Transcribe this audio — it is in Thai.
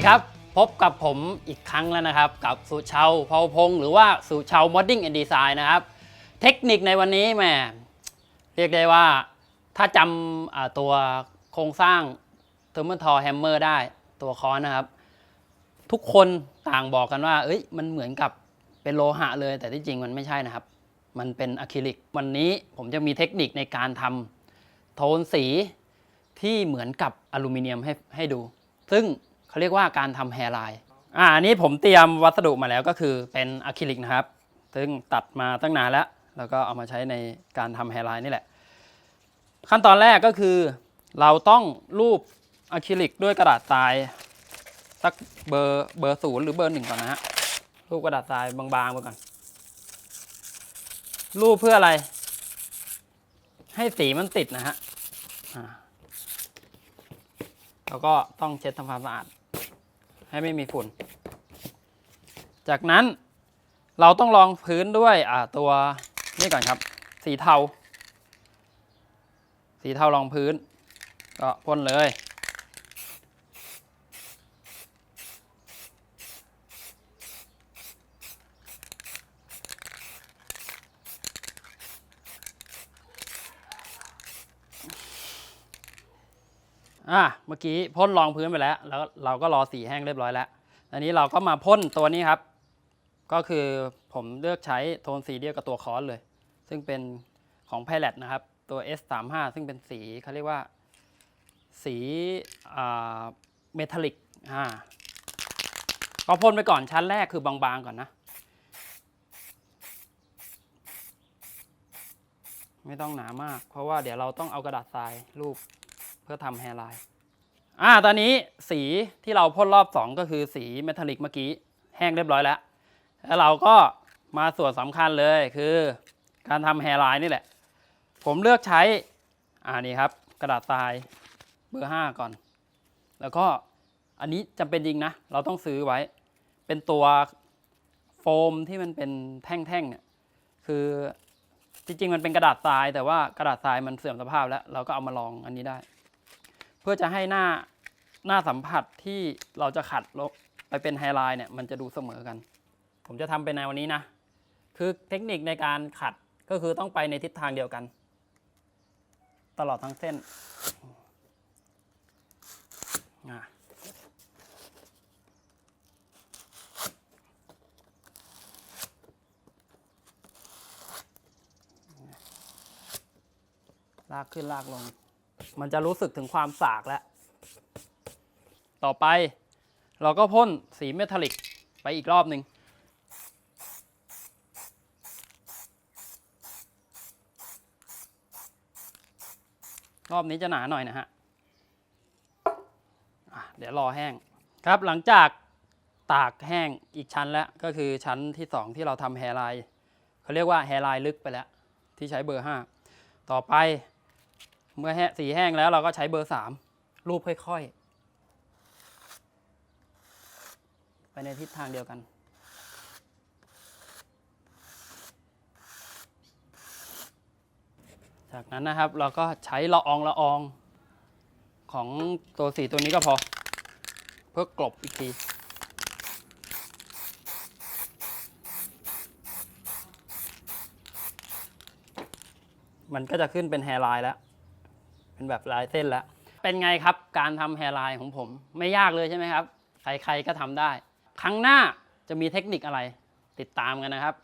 ดีครับ พบกับผมอีกครั้งแล้วนะครับ กับสุชาวเผาพงศ์หรือว่าสุชาว Modding and Design นะครับ เทคนิคในวันนี้แหมเรียกได้ว่าถ้าจำตัวโครงสร้าง t h e r m a l t o r Hammer ได้ตัวค้อนนะครับ ทุกคนต่างบอกกันว่า เอ้ยมันเหมือนกับเป็นโลหะเลย แต่ที่จริงมันไม่ใช่นะครับ มันเป็นอะคริลิกวันนี้ผมจะมีเทคนิคในการทำโทนสีที่เหมือนกับอลูมิเนียมให้ให้ดู ซึ่ง เขาเรียกว่าการทำแฮร์ไลน์อ่าอันนี้ผมเตรียมวัสดุมาแล้วก็คือเป็นอะคริลิกนะครับ ซึ่งตัดมาตั้งนานแล้ว แล้วก็เอามาใช้ในการทำแฮร์ไลน์นี่แหละ ขั้นตอนแรกก็คือ เราต้องรูปอะคริลิกด้วยกระดาษทรายสักเบอร์เบอร์ศูนย์หรือเบอร์หนึ่งก่อนนะฮะรูปกระดาษทรายบางๆไปก่อน รูปเพื่ออะไร ให้สีมันติดนะฮะแล้วก็ต้องเช็ดทำความสะอาด ให้ไม่มีฝุ่น จากนั้นเราต้องรองพื้นด้วยอ่าตัวนี่ก่อนครับ สีเทา สีเทารองพื้น ก็พ่นเลย อะเมื่อกี้พ่นรองพื้นไปแล้ว แล้วเราก็รอสีแห้งเรียบร้อยแล้ว อันนี้เราก็มาพ่นตัวนี้ครับ ก็คือผมเลือกใช้โทนสีเดียวกับตัวคอนเลย ซึ่งเป็นของไพ l ล t นะครับ ตัว S35 ซึ่งเป็นสีเขาเรียกว่า สีเมทัลลิกอ่าก็พ่นไปก่อนชั้นแรกคือบางๆก่อนนะ ไม่ต้องหนามาก เพราะว่าเดี๋ยวเราต้องเอากระดาษทรายรูป เพื่อทำแฮร์ไลน์อ่าตอนนี้สีที่เราพ่นรอบ 2 ก็คือสีเมทัลลิกเมื่อกี้แห้งเรียบร้อยแล้ว แล้วเราก็มาส่วนสำคัญเลยคือการทำแฮร์ไลน์นี่แหละ ผมเลือกใช้อ่านี่ครับ กระดาษทรายเบอร์ 5 ก่อน แล้วก็อันนี้จำเป็นจริงนะ เราต้องซื้อไว้ เป็นตัวโฟมที่มันเป็นแท่งๆเนี่ยคือจริงๆ มันเป็นกระดาษทราย แต่ว่ากระดาษทรายมันเสื่อมสภาพแล้ว เราก็เอามาลองอันนี้ได้ เพื่อจะให้หน้าหน้าสัมผัสที่เราจะขัดลงไปเป็นไฮไลท์เนี่ยมันจะดูเสมอกัน ผมจะทำเป็นในวันนี้นะ คือเทคนิคในการขัดก็คือต้องไปในทิศทางเดียวกัน ตลอดทั้งเส้นอะลากขึ้นลากลง มันจะรู้สึกถึงความสากแล้ว ต่อไปเราก็พ่นสีเมทัลลิกไปอีกรอบหนึ่งรอบนี้จะหนาหน่อยนะฮะเดี๋ยวรอแห้งครับหลังจากตากแห้งอีกชั้นแล้ว ก็คือชั้นที่ 2 ที่เราทำแฮร์ไลน์เขาเรียกว่าแฮร์ไลน์ลึกไปแล้ว ที่ใช้เบอร์ 5 ต่อไป เมื่อแห้สีแห้งแล้วเราก็ใช้เบอร์3รูปค่อยๆ ไปในทิศทางเดียวกัน จากนั้นนะครับเราก็ใช้ละอองละอองของตัวสีตัวนี้ก็พอ เพื่อกลบอีกทีมันก็จะขึ้นเป็นแฮร์ไลน์แล้ว เป็นแบบลายเส้นแล้ว เป็นไงครับการทำแฮร์ไลน์ของผมไม่ยากเลยใช่ไหมครับ ใครๆก็ทำได้ ครั้งหน้าจะมีเทคนิคอะไร ติดตามกันนะครับ